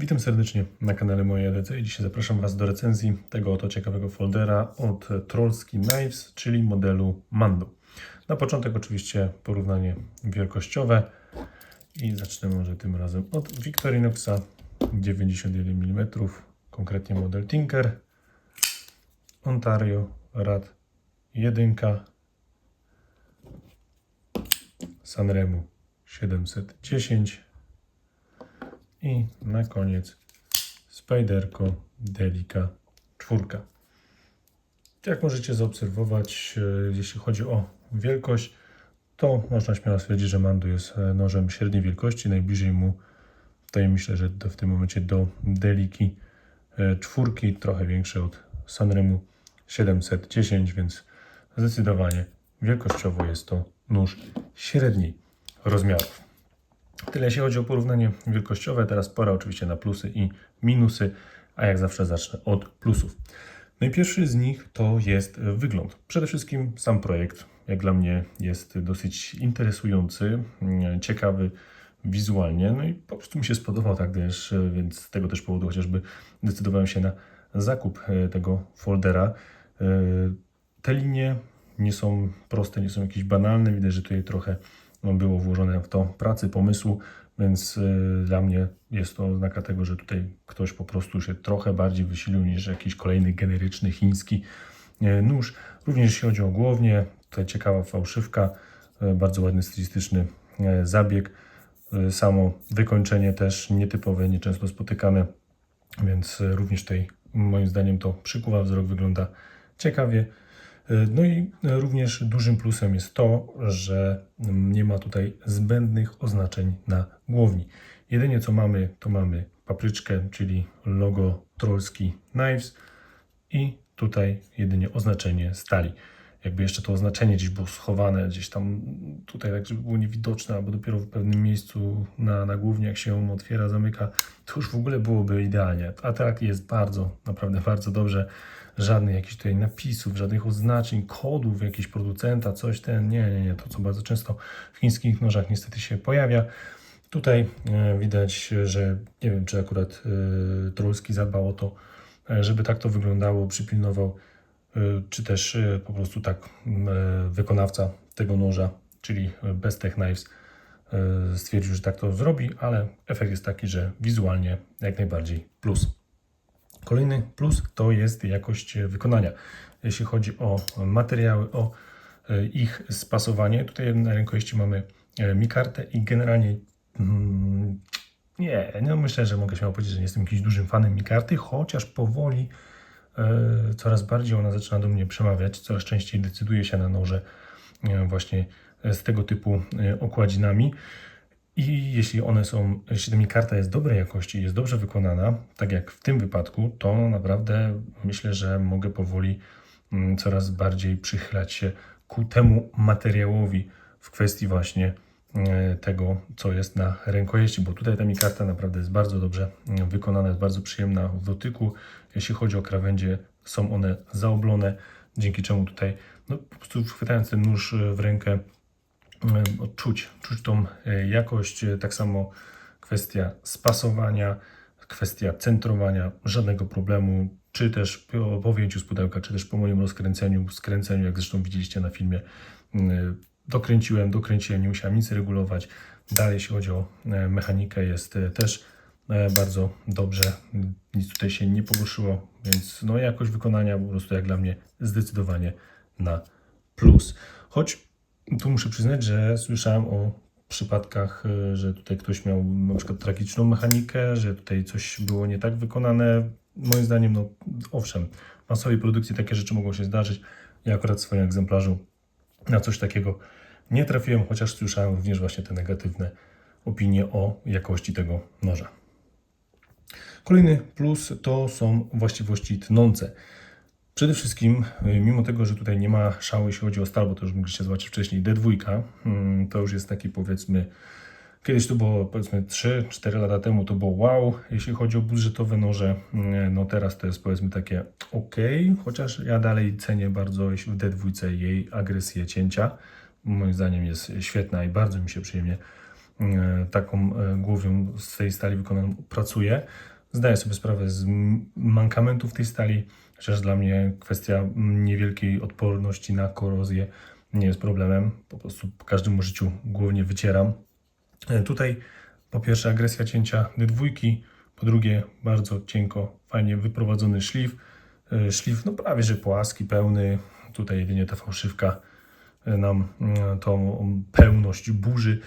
Witam serdecznie na kanale Moje EDC i dzisiaj zapraszam Was do recenzji tego oto ciekawego foldera od Trollski Knives, czyli modelu Mando. Na początek oczywiście porównanie wielkościowe i zacznę może tym razem od Victorinoxa 91 mm, konkretnie model Tinker, Ontario Rad 1, Sanremo 710 i na koniec Spiderco Delica 4. Jak możecie zaobserwować, e, jeśli chodzi o wielkość, to można śmiało stwierdzić, że Mando jest e, nożem średniej wielkości. Najbliżej mu tutaj myślę, że w tym momencie do Deliki e, czwórki, trochę większy od Sanremu 710, więc zdecydowanie wielkościowo jest to nóż średniej rozmiarów. Tyle jeśli chodzi o porównanie wielkościowe. Teraz pora oczywiście na plusy i minusy, a jak zawsze zacznę od plusów. Najpierwszy z nich to jest wygląd. Przede wszystkim sam projekt, jak dla mnie, jest dosyć interesujący, mm, ciekawy wizualnie, no i po prostu mi się spodobał tak też, więc z tego też powodu chociażby decydowałem się na zakup e, tego foldera. E, Te linie nie są proste, nie są jakieś banalne, widać, że tutaj trochę było włożone w to pracy, pomysłu, więc y, dla mnie jest to oznaka tego, że tutaj ktoś po prostu się trochę bardziej wysilił niż jakiś kolejny generyczny chiński y, nóż. Również jeśli chodzi o głownię, tutaj ciekawa fałszywka, y, bardzo ładny stylistyczny zabieg, samo wykończenie też nietypowe, nieczęsto spotykane, więc również tutaj moim zdaniem to przykuwa wzrok, wygląda ciekawie. No i również dużym plusem jest to, że nie ma tutaj zbędnych oznaczeń na głowni. Jedynie co mamy, to mamy papryczkę, czyli logo Trollski Knives i tutaj jedynie oznaczenie stali. Jakby jeszcze to oznaczenie gdzieś było schowane, gdzieś tam tutaj tak, żeby było niewidoczne, albo dopiero w pewnym miejscu na, na głównie, jak się ją otwiera, zamyka, to już w ogóle byłoby idealnie. A tak jest bardzo, naprawdę bardzo dobrze żadnych jakichś tutaj napisów, żadnych oznaczeń, kodów jakichś producenta, coś ten, nie, nie, nie, to co bardzo często w chińskich nożach niestety się pojawia. Tutaj e, widać, że nie wiem, czy akurat e, Trollski zadbał o to, e, żeby tak to wyglądało, przypilnował, czy też po prostu tak wykonawca tego noża, czyli Bestech Knives, e, stwierdził, że tak to zrobi, ale efekt jest taki, że wizualnie jak najbardziej plus. Kolejny plus to jest jakość wykonania. Jeśli chodzi o materiały, o e, ich spasowanie, tutaj na rękojeści mamy e, mikartę i generalnie mm, nie, no myślę, że mogę śmiało powiedzieć, że nie jestem jakimś dużym fanem mikarty, chociaż powoli e, coraz bardziej ona zaczyna do mnie przemawiać, coraz częściej decyduję się na noże e, właśnie z tego typu e, okładzinami. I jeśli one są, jeśli mi karta jest dobrej jakości jest dobrze wykonana, tak jak w tym wypadku, to naprawdę myślę, że mogę powoli mm, coraz bardziej przychylać się ku temu materiałowi w kwestii właśnie e, tego, co jest na rękojeści, bo tutaj ta mi karta naprawdę jest bardzo dobrze mm, wykonana, jest bardzo przyjemna w dotyku. Jeśli chodzi o krawędzie, są one zaoblone, dzięki czemu tutaj no, po prostu chwytając ten nóż e, w rękę, e, czuć, tą e, jakość. E, Tak samo kwestia spasowania, kwestia centrowania, żadnego problemu, czy też po, po wyjęciu z pudełka, czy też po moim rozkręceniu, skręceniu, jak zresztą widzieliście na filmie, dokręciłem, dokręciłem, nie musiałem nic regulować. Dalej, jeśli chodzi o mechanikę, jest też bardzo dobrze, nic tutaj się nie pogłuszyło, więc no jakość wykonania po prostu jak dla mnie zdecydowanie na plus. Choć tu muszę przyznać, że słyszałem o przypadkach, y, że tutaj ktoś miał na przykład tragiczną mechanikę, że tutaj coś było nie tak wykonane. Moim zdaniem, no owszem, w masowej produkcji takie rzeczy mogą się zdarzyć. Ja akurat w swoim egzemplarzu na coś takiego nie trafiłem, chociaż słyszałem również właśnie te negatywne opinie o jakości tego noża. Kolejny plus to są właściwości tnące. Przede wszystkim, y, mimo tego, że tutaj nie ma szału, jeśli chodzi o stal, bo to już mogliście zobaczyć wcześniej, D2, mm, to już jest taki powiedzmy, kiedyś to było powiedzmy 3-4 lata temu, to było wow, jeśli chodzi o budżetowe noże, mm, no teraz to jest powiedzmy takie ok, chociaż ja dalej cenię bardzo w D2 jej agresję cięcia, moim zdaniem jest świetna i bardzo mi się przyjemnie e, taką e, głowią z tej stali wykonaną pracuję. Zdaję sobie sprawę z mankamentów tej stali, chociaż dla mnie kwestia niewielkiej odporności na korozję nie jest problemem. Po prostu po każdym użyciu głównie wycieram. E, Tutaj po pierwsze agresja cięcia D2, po drugie bardzo cienko, fajnie wyprowadzony szlif. E, Szlif no prawie że płaski, pełny. Tutaj jedynie ta fałszywka e, nam tą pełność burzy,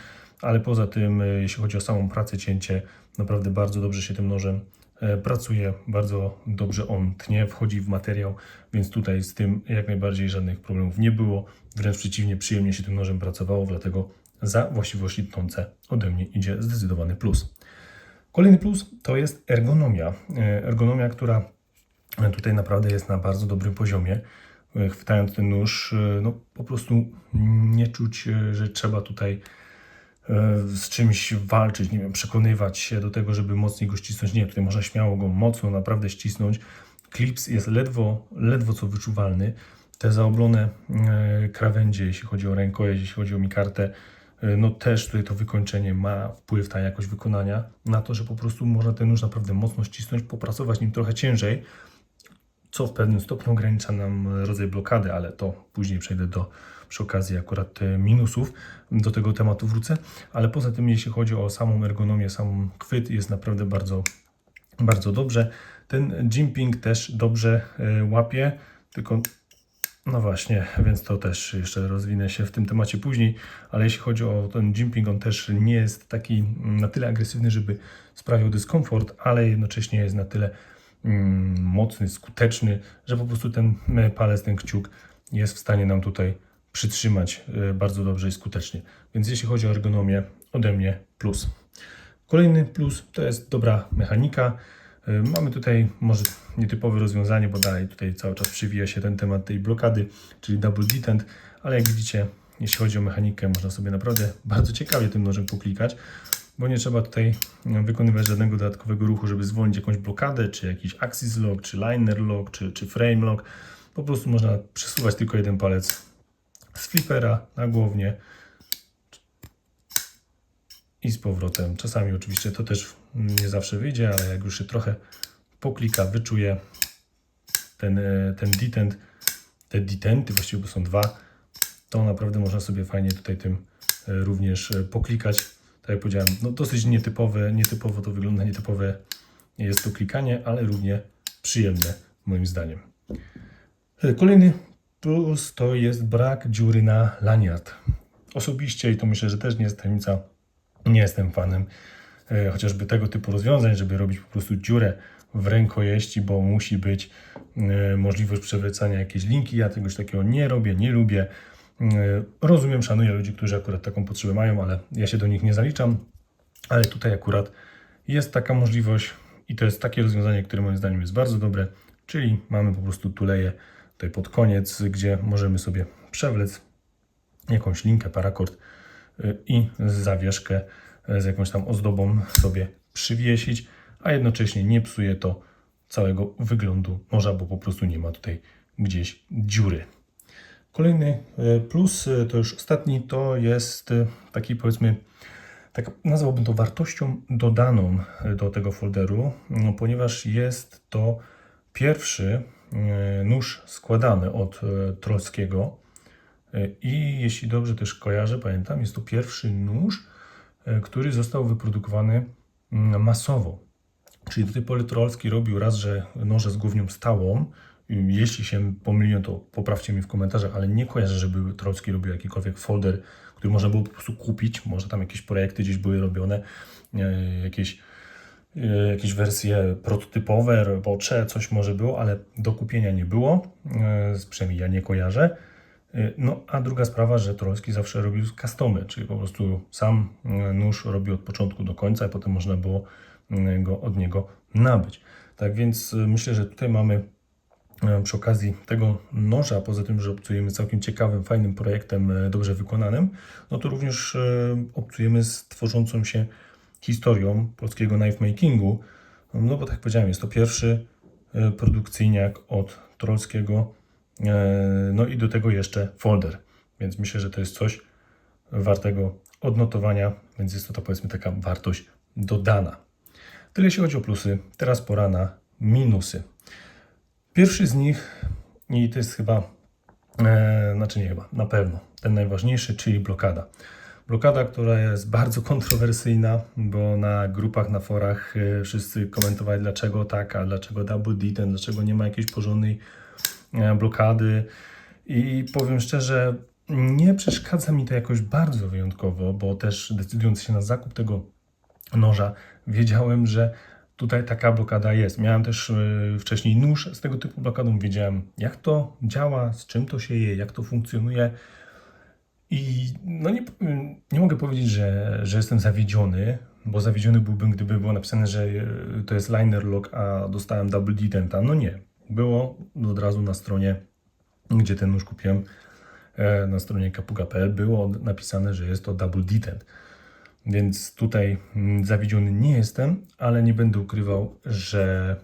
ale poza tym, e, jeśli chodzi o samą pracę, cięcie, naprawdę bardzo dobrze się tym nożem e, pracuje, bardzo dobrze on tnie, wchodzi w materiał, więc tutaj z tym jak najbardziej żadnych problemów nie było. Wręcz przeciwnie, przyjemnie się tym nożem pracowało, dlatego za właściwości tnące ode mnie idzie zdecydowany plus. Kolejny plus to jest ergonomia. E, Ergonomia, która tutaj naprawdę jest na bardzo dobrym poziomie. Chwytając ten nóż, no po prostu nie czuć, że trzeba tutaj z czymś walczyć, nie wiem, przekonywać się do tego, żeby mocniej go ścisnąć. Nie, tutaj można śmiało go mocno naprawdę ścisnąć. Klips jest ledwo, ledwo co wyczuwalny. Te zaoblone e, krawędzie, jeśli chodzi o rękojeść, jeśli chodzi o mikartę, e, no też tutaj to wykończenie ma wpływ na jakość wykonania, na to, że po prostu można ten nóż naprawdę mocno ścisnąć, popracować nim trochę ciężej, co w pewnym stopniu ogranicza nam rodzaj blokady, ale to później przejdę do przy okazji akurat e, minusów. Do tego tematu wrócę, ale poza tym jeśli chodzi o samą ergonomię, sam chwyt jest naprawdę bardzo, bardzo dobrze. Ten jimping też dobrze e, łapie, tylko no właśnie, więc to też jeszcze rozwinę się w tym temacie później, ale jeśli chodzi o ten jimping, on też nie jest taki mm, na tyle agresywny, żeby sprawiał dyskomfort, ale jednocześnie jest na tyle mm, mocny, skuteczny, że po prostu ten e, palec, ten kciuk jest w stanie nam tutaj przytrzymać e, bardzo dobrze i skutecznie. Więc jeśli chodzi o ergonomię, ode mnie plus. Kolejny plus to jest dobra mechanika. Y, Mamy tutaj może nietypowe rozwiązanie, bo dalej tutaj cały czas przywija się ten temat tej blokady, czyli double detent, ale jak widzicie, jeśli chodzi o mechanikę, można sobie naprawdę bardzo ciekawie tym nożem poklikać, bo nie trzeba tutaj no, wykonywać żadnego dodatkowego ruchu, żeby zwolnić jakąś blokadę, czy jakiś axis lock, czy liner lock, czy, czy frame lock. Po prostu można przesuwać tylko jeden palec z flipera na głownię, i z powrotem. Czasami oczywiście to też nie zawsze wyjdzie, ale jak już się trochę poklika, wyczuje ten, e, ten detent, te detenty, właściwie bo są dwa, to naprawdę można sobie fajnie tutaj tym e, również e, poklikać. Tak jak powiedziałem, no dosyć nietypowe, nietypowo to wygląda, nietypowe jest to klikanie, ale równie przyjemne moim zdaniem. Kolejny plus to jest brak dziury na laniard. Osobiście, i to myślę, że też nie jest tajemnica, nie jestem fanem e, chociażby tego typu rozwiązań, żeby robić po prostu dziurę w rękojeści, bo musi być e, możliwość przewracania jakiejś linki. Ja czegoś takiego nie robię, nie lubię. E, rozumiem, szanuję ludzi, którzy akurat taką potrzebę mają, ale ja się do nich nie zaliczam. Ale tutaj akurat jest taka możliwość i to jest takie rozwiązanie, które moim zdaniem jest bardzo dobre, czyli mamy po prostu tuleję tutaj pod koniec, gdzie możemy sobie przewlec jakąś linkę, parakord y, i zawieszkę y, z jakąś tam ozdobą sobie przywiesić, a jednocześnie nie psuje to całego wyglądu noża, bo po prostu nie ma tutaj gdzieś dziury. Kolejny y, plus, to już ostatni, to jest taki powiedzmy, tak nazwałbym to wartością dodaną do tego folderu, no, ponieważ jest to pierwszy nóż składany od y, Trollskiego, i jeśli dobrze też kojarzę, pamiętam, jest to pierwszy nóż, e, który został wyprodukowany mm, masowo. Czyli do tej pory Trollski robił raz, że noże z głównią stałą. Jeśli się pomyliłem, to poprawcie mi w komentarzach, ale nie kojarzę, żeby Trollski robił jakikolwiek folder, który można było po prostu kupić. Może tam jakieś projekty gdzieś były robione, e, jakieś, e, jakieś wersje prototypowe, robocze, coś może było, ale do kupienia nie było. E, Przynajmniej ja nie kojarzę. No, a druga sprawa, że Trollski zawsze robił customy, czyli po prostu sam e, nóż robił od początku do końca, a potem można było e, go od niego nabyć. Tak więc e, myślę, że tutaj mamy e, przy okazji tego noża, poza tym, że obcujemy całkiem ciekawym, fajnym projektem, e, dobrze wykonanym, no to również e, obcujemy z tworzącą się historią polskiego knife makingu. No bo tak jak powiedziałem, jest to pierwszy e, produkcyjniak od Trollskiego, E, No i do tego jeszcze folder, więc myślę, że to jest coś wartego odnotowania, więc jest to, to powiedzmy taka wartość dodana. Tyle jeśli chodzi o plusy. Teraz pora na minusy. Pierwszy z nich, i to jest chyba, e, znaczy nie chyba, na pewno, ten najważniejszy, czyli blokada. Blokada, która jest bardzo kontrowersyjna, bo na grupach, na forach e, wszyscy komentowali, dlaczego tak, a dlaczego double D, dlaczego nie ma jakiejś porządnej e, blokady. I powiem szczerze, nie przeszkadza mi to jakoś bardzo wyjątkowo, bo też decydując się na zakup tego noża, wiedziałem, że tutaj taka blokada jest. Miałem też y, wcześniej nóż z tego typu blokadą, wiedziałem jak to działa, z czym to się je, jak to funkcjonuje. I no nie, nie mogę powiedzieć, że, że jestem zawiedziony, bo zawiedziony byłbym, gdyby było napisane, że y, to jest liner lock, a dostałem double detenta. No nie. Było od razu na stronie, gdzie ten nóż kupiłem, e, na stronie kapuga.pl było napisane, że jest to double detent. Więc tutaj mm, zawiedziony nie jestem, ale nie będę ukrywał, że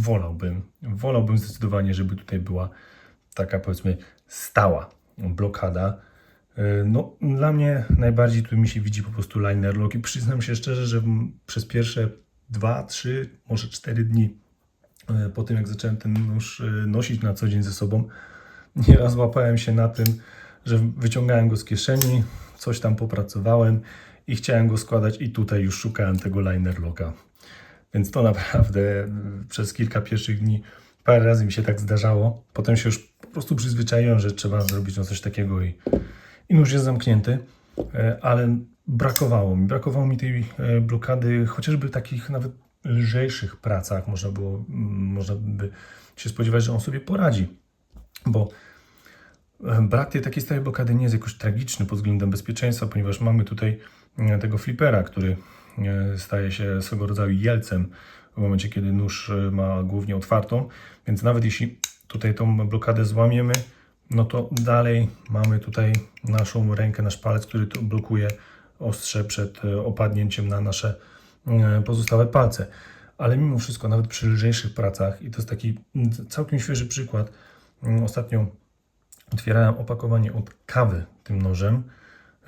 wolałbym, wolałbym zdecydowanie, żeby tutaj była taka powiedzmy stała blokada. Yy, No, dla mnie najbardziej tu mi się widzi po prostu liner lock i przyznam się szczerze, że przez pierwsze dwa, trzy, może cztery dni yy, po tym, jak zacząłem ten nóż yy, nosić na co dzień ze sobą, nieraz łapałem się na tym, że wyciągałem go z kieszeni, coś tam popracowałem i chciałem go składać i tutaj już szukałem tego liner locka. Więc to naprawdę przez kilka pierwszych dni parę razy mi się tak zdarzało. Potem się już po prostu przyzwyczaiłem, że trzeba zrobić no coś takiego i, i nóż jest zamknięty. E, Ale brakowało mi, brakowało mi tej e, blokady, chociażby takich nawet lżejszych pracach można było, mm, można by się spodziewać, że on sobie poradzi. Bo E, Brak tej takiej stałej blokady nie jest jakoś tragiczny pod względem bezpieczeństwa, ponieważ mamy tutaj tego flipera, który staje się swego rodzaju jelcem w momencie, kiedy nóż ma głównie otwartą, więc nawet jeśli tutaj tą blokadę złamiemy, no to dalej mamy tutaj naszą rękę, nasz palec, który to blokuje ostrze przed e, opadnięciem na nasze e, pozostałe palce. Ale mimo wszystko, nawet przy lżejszych pracach, i to jest taki całkiem świeży przykład, mm, ostatnio Otwierałem opakowanie od kawy tym nożem.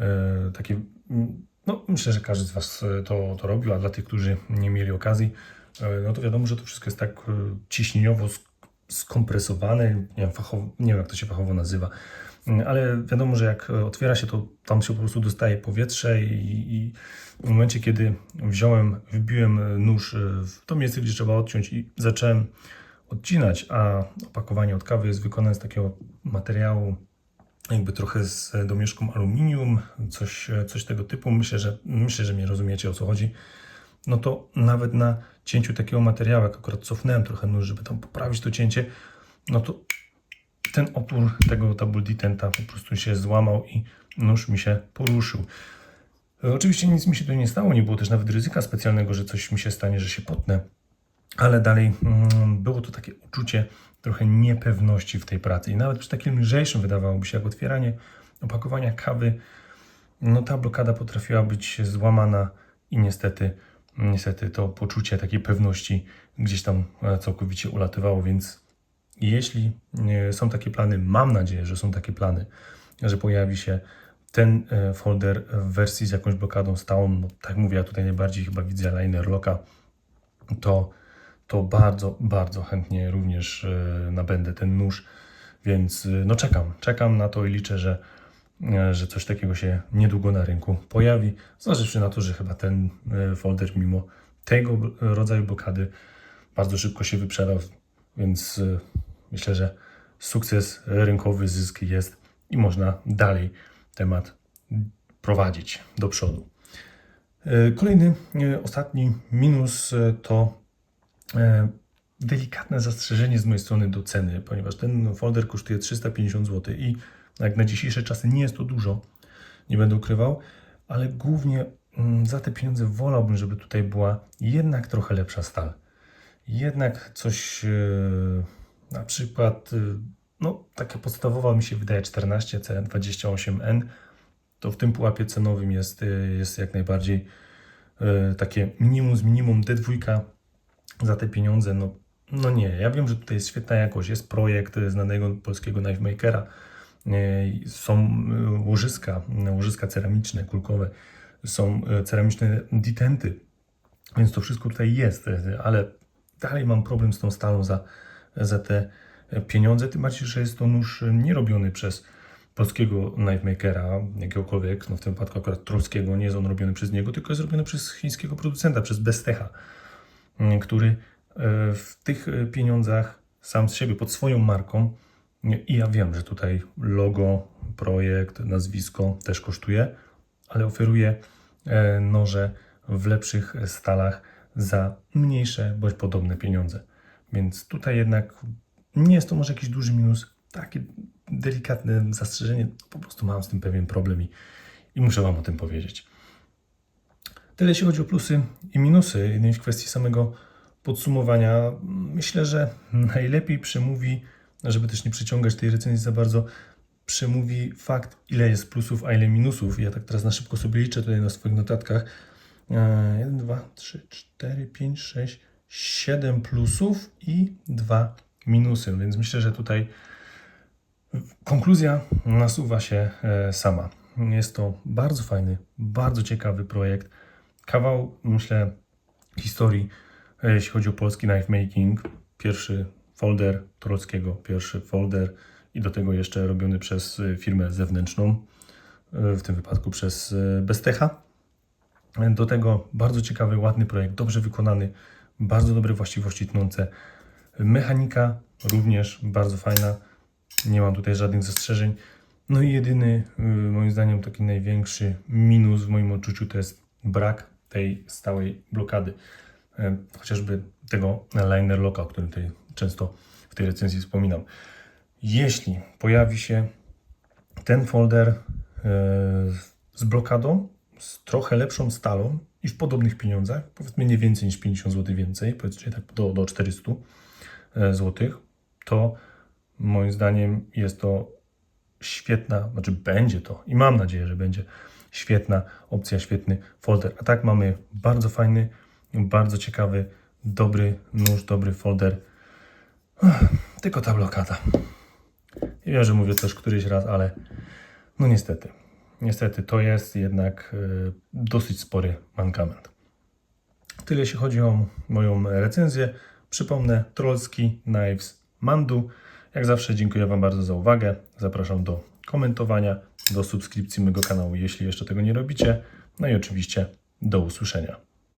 E, takie, mm, no myślę, że każdy z Was to, to robił, a dla tych, którzy nie mieli okazji, no to wiadomo, że to wszystko jest tak ciśnieniowo sk- skompresowane, nie wiem, fachowo, nie wiem jak to się fachowo nazywa, Mm, ale wiadomo, że jak e, otwiera się, to tam się po prostu dostaje powietrze i, i w momencie, kiedy wziąłem, wbiłem e, nóż e, w to miejsce, gdzie trzeba odciąć i zacząłem odcinać, a opakowanie od kawy jest wykonane z takiego materiału, jakby trochę z domieszką aluminium, coś, coś tego typu. Myślę, że myślę, że mnie rozumiecie o co chodzi. No to nawet na cięciu takiego materiału, jak akurat cofnąłem trochę nóż, żeby tam poprawić to cięcie, no to ten opór tego double detenta po prostu się złamał i nóż mi się poruszył. E, Oczywiście nic mi się tu nie stało, nie było też nawet ryzyka specjalnego, że coś mi się stanie, że się potnę ale dalej mm, było to takie uczucie trochę niepewności w tej pracy. I nawet przy takim lżejszym wydawałoby się, jak otwieranie opakowania kawy, no ta blokada potrafiła być złamana i niestety, niestety to poczucie takiej pewności gdzieś tam e, całkowicie ulatywało, więc jeśli e, są takie plany, mam nadzieję, że są takie plany, że pojawi się ten e, folder w wersji z jakąś blokadą stałą, no, tak mówię, ja tutaj najbardziej chyba widzę liner locka, to, to bardzo, bardzo chętnie również nabędę ten nóż, więc no czekam, czekam na to i liczę, że, że coś takiego się niedługo na rynku pojawi, zważywszy na to, że chyba ten e, folder mimo tego rodzaju blokady bardzo szybko się wyprzedał, więc e, myślę, że sukces rynkowy, zysk jest i można dalej temat prowadzić do przodu. E, Kolejny, e, ostatni minus e, to e, delikatne zastrzeżenie z mojej strony do ceny, ponieważ ten folder kosztuje 350 zł i jak na dzisiejsze czasy nie jest to dużo, nie będę ukrywał, ale głównie mm, za te pieniądze wolałbym, żeby tutaj była jednak trochę lepsza stal. Jednak coś, e, na przykład, e, no taka podstawowa mi się wydaje 14C28N, to w tym pułapie cenowym jest, e, jest jak najbardziej takie minimum z minimum D2 za te pieniądze. No, no nie, ja wiem, że tutaj jest świetna jakość, jest projekt znanego polskiego knife makera, są e, łożyska, łożyska ceramiczne, kulkowe, są e, ceramiczne detenty, więc to wszystko tutaj jest, ale dalej mam problem z tą stalą za, za te pieniądze, tym bardziej, że jest to nóż e, nie robiony przez polskiego knifemakera, jakiegokolwiek, no w tym wypadku akurat trolskiego, nie jest on robiony przez niego, tylko jest robiony przez chińskiego producenta, przez Bestecha, który w tych pieniądzach sam z siebie, pod swoją marką, i ja wiem, że tutaj logo, projekt, nazwisko też kosztuje, ale oferuje e, noże w lepszych stalach za mniejsze bądź podobne pieniądze. Więc tutaj jednak nie jest to może jakiś duży minus, takie delikatne zastrzeżenie, po prostu mam z tym pewien problem i, i muszę Wam o tym powiedzieć. Tyle jeśli chodzi o plusy i minusy. W kwestii samego podsumowania, myślę, że najlepiej przemówi, żeby też nie przyciągać tej recenzji za bardzo, przemówi fakt, ile jest plusów, a ile minusów. Ja tak teraz na szybko sobie liczę tutaj na swoich notatkach. 1, 2, 3, 4, 5, 6, 7 plusów i 2 minusy. Więc myślę, że tutaj konkluzja nasuwa się e, sama. Jest to bardzo fajny, bardzo ciekawy projekt. Kawał, myślę, historii, e, jeśli chodzi o polski knife making. Pierwszy folder Trockiego, pierwszy folder i do tego jeszcze robiony przez e, firmę zewnętrzną, e, w tym wypadku przez e, Bestecha. Do tego bardzo ciekawy, ładny projekt, dobrze wykonany, bardzo dobre właściwości tnące. Mechanika również bardzo fajna, nie mam tutaj żadnych zastrzeżeń. No i jedyny, y, moim zdaniem, taki największy minus w moim odczuciu to jest brak tej stałej blokady. E, Chociażby tego liner locka, o którym tutaj często w tej recenzji wspominam. Jeśli pojawi się ten folder e, z blokadą, z trochę lepszą stalą i w podobnych pieniądzach, powiedzmy nie więcej niż 50 zł więcej, powiedzmy tak do, do 400 zł, to moim zdaniem jest to świetna, znaczy będzie to i mam nadzieję, że będzie świetna opcja, świetny folder. A tak mamy bardzo fajny, bardzo ciekawy, dobry nóż, dobry folder. Tylko ta blokada. I wiem, że mówię też któryś raz, ale no niestety. Niestety to jest jednak y, dosyć spory mankament. Tyle jeśli chodzi o moją recenzję. Przypomnę, Trollski Knives Mandu. Jak zawsze dziękuję Wam bardzo za uwagę. Zapraszam do komentowania, do subskrypcji mojego kanału, jeśli jeszcze tego nie robicie. No i oczywiście do usłyszenia.